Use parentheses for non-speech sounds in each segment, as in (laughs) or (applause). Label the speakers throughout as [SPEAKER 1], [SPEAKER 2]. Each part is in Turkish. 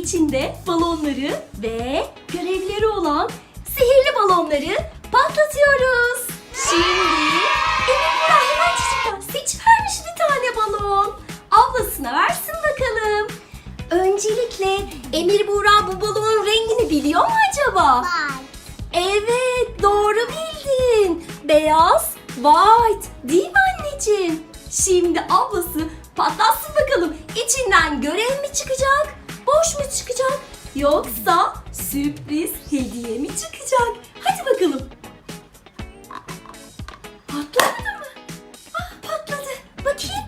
[SPEAKER 1] içinde balonları ve görevleri olan sihirli balonları patlatıyoruz. Şimdi Emir Burak hemen çocuklar seçivermiş bir tane balon. Ablasına versin bakalım. Öncelikle Emir Buğra bu balonun rengini biliyor mu acaba?
[SPEAKER 2] Var.
[SPEAKER 1] Evet doğru bildin. Beyaz, white değil mi anneciğim? Şimdi ablası patlatsın bakalım. İçinden görev mi çıkacak? Boş mu çıkacak? Yoksa sürpriz hediye mi çıkacak? Hadi bakalım. Patladı mı? Ah patladı. Bakayım.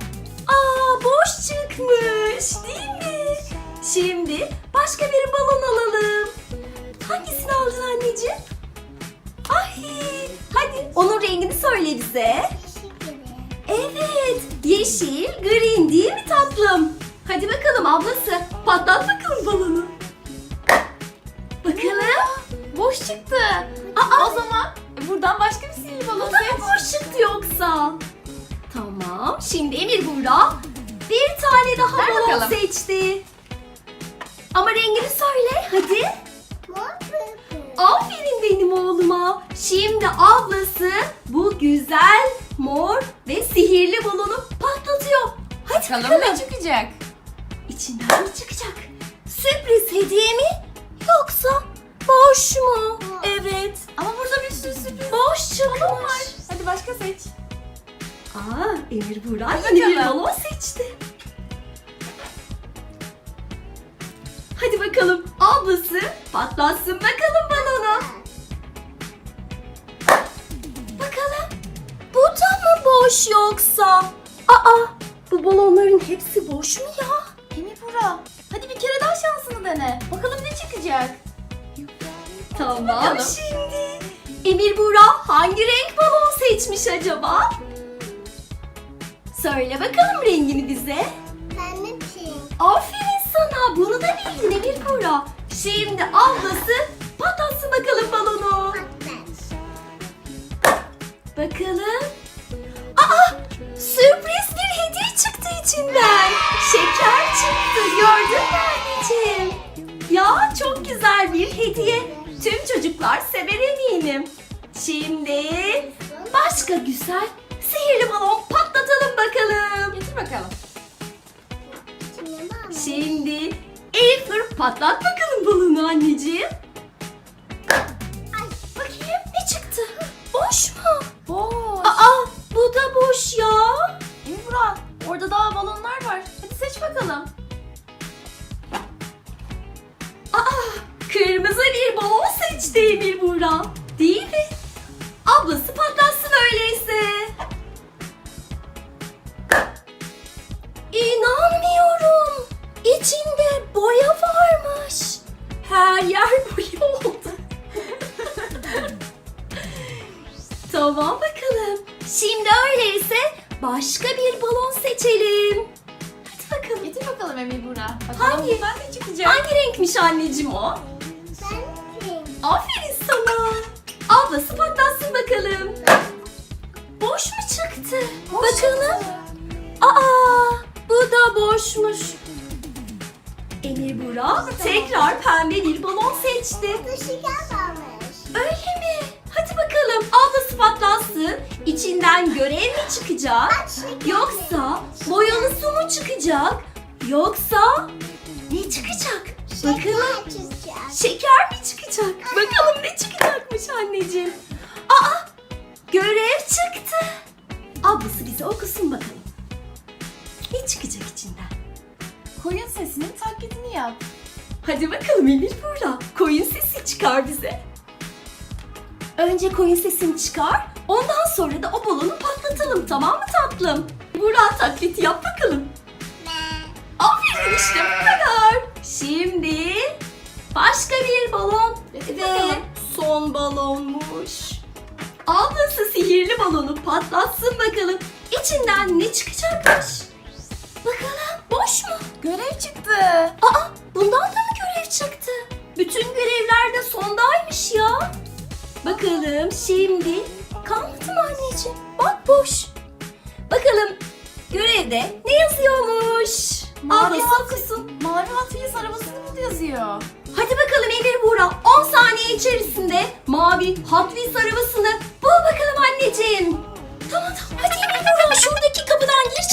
[SPEAKER 1] Aa boş çıkmış değil mi? Şimdi başka bir balon alalım. Hangisini aldın anneciğim? Ay, hadi onun rengini söyle bize. Evet, yeşil, green değil mi tatlım? Hadi bakalım ablası, patlat bakalım balonu. Bakalım.
[SPEAKER 3] Boş çıktı.
[SPEAKER 1] Aa,
[SPEAKER 3] O zaman buradan başka bir sihirli balon
[SPEAKER 1] bu da mı
[SPEAKER 3] seç.
[SPEAKER 1] boş çıktı yoksa? Tamam, şimdi Emir Buğra bir tane daha
[SPEAKER 3] Ver
[SPEAKER 1] balon
[SPEAKER 3] bakalım.
[SPEAKER 1] seçti. Ama rengini söyle, hadi. Aferin benim oğluma. Şimdi ablası bu güzel mor ve sihirli balonu patlatıyor. Hadi
[SPEAKER 3] Bakalım
[SPEAKER 1] bakalım.
[SPEAKER 3] ne çıkacak?
[SPEAKER 1] İçinden mi çıkacak? Sürpriz hediye mi? Yoksa boş mu? Evet.
[SPEAKER 3] Ama burada bir sürü sürpriz
[SPEAKER 1] Boş
[SPEAKER 3] balon var.
[SPEAKER 1] çıkmış.
[SPEAKER 3] Hadi başka seç.
[SPEAKER 1] Aa, Emir Buğra
[SPEAKER 3] Hadi
[SPEAKER 1] yeni bir
[SPEAKER 3] bakalım.
[SPEAKER 1] balon seçti. Hadi bakalım ablası patlatsın bakalım balonu. Bakalım. Bu da mı boş yoksa? Aa bu balonların hepsi boş mu ya?
[SPEAKER 3] Bura. Hadi bir kere daha şansını dene. Bakalım ne çıkacak?
[SPEAKER 1] Tamam
[SPEAKER 3] bakalım.
[SPEAKER 1] şimdi. Emir Buğra hangi renk balon seçmiş acaba? Söyle bakalım rengini bize.
[SPEAKER 2] Ben de pink.
[SPEAKER 1] Aferin sana. Bunu da bildin Emir Buğra. Şimdi ablası patlatsın bakalım balonu.
[SPEAKER 2] Patlat.
[SPEAKER 1] Bakalım. Çıktı. Gördün mü anneciğim? Ya çok güzel bir hediye. Tüm çocuklar sever eminim. Şimdi başka güzel sihirli balon patlatalım bakalım.
[SPEAKER 3] Getir bakalım.
[SPEAKER 2] Şimdi
[SPEAKER 1] Elif'ır patlat bakalım balonu anneciğim. Ay bakayım ne çıktı? Boş mu?
[SPEAKER 3] Boş.
[SPEAKER 1] Aa bu da boş ya.
[SPEAKER 3] Bura. Orada daha balonlar bakalım.
[SPEAKER 1] Aa kırmızı bir balon seçti Emir Buğra. Değil mi? Ablası patlatsın öyleyse. İnanmıyorum. İçinde boya varmış. Her yer (laughs) boya oldu. tamam bakalım. Şimdi öyleyse başka bir balon seçelim. Bakalım.
[SPEAKER 3] Emir Bura. Bakalım
[SPEAKER 1] Hangi?
[SPEAKER 3] bundan ne çıkacak?
[SPEAKER 1] Hangi renkmiş anneciğim o?
[SPEAKER 2] Ben pink.
[SPEAKER 1] Aferin sana. Ablası patlatsın bakalım. Boş mu çıktı?
[SPEAKER 3] Boş
[SPEAKER 1] bakalım.
[SPEAKER 3] çıktı.
[SPEAKER 1] Aa, bu da boşmuş. Emir tekrar pembe bir balon seçti.
[SPEAKER 2] Bu şeker varmış.
[SPEAKER 1] Öyle mi? Hadi bakalım ablası patlatsın. İçinden görev mi çıkacak? Yoksa boyalı su mu çıkacak? Yoksa ne çıkacak? Bakalım.
[SPEAKER 2] Şeker çıkacak.
[SPEAKER 1] Şeker mi çıkacak? Bakalım ne çıkacakmış anneciğim. Aa! Görev çıktı. Ablası bize okusun bakalım. Ne çıkacak içinden?
[SPEAKER 3] Koyun sesinin taklidini yap.
[SPEAKER 1] Hadi bakalım Emir burada. Koyun sesi çıkar bize. Önce koyun sesini çıkar. Ondan sonra da o balonu patlatalım tamam mı tatlım? Burak taklidi yap patlatsın bakalım. İçinden ne çıkacakmış? Bakalım boş mu?
[SPEAKER 3] Görev çıktı.
[SPEAKER 1] Aa bundan da mı görev çıktı? Bütün görevler de sondaymış ya. Bakalım şimdi kalmadı mı anneciğim? Bak boş. Bakalım görevde ne yazıyormuş?
[SPEAKER 3] Mavi
[SPEAKER 1] Ablası.
[SPEAKER 3] Mavi Hot arabasını mı yazıyor?
[SPEAKER 1] Hadi bakalım Emir Buğra 10 saniye içerisinde mavi Hot arabasını bul bakalım anneciğim. Tamam tamam. Hadi hemen oradan şuradaki kapıdan gir.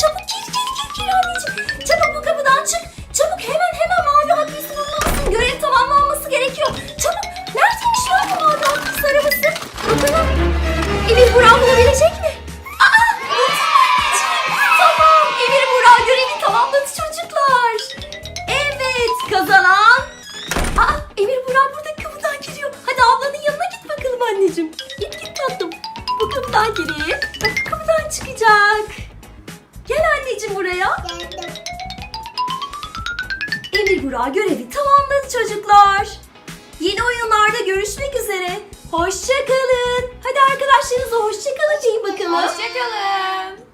[SPEAKER 1] Kura görevi tamamladı çocuklar. Yeni oyunlarda görüşmek üzere. Hoşçakalın. Hadi arkadaşlarınıza hoşçakalın deyin bakalım.
[SPEAKER 3] Hoşçakalın.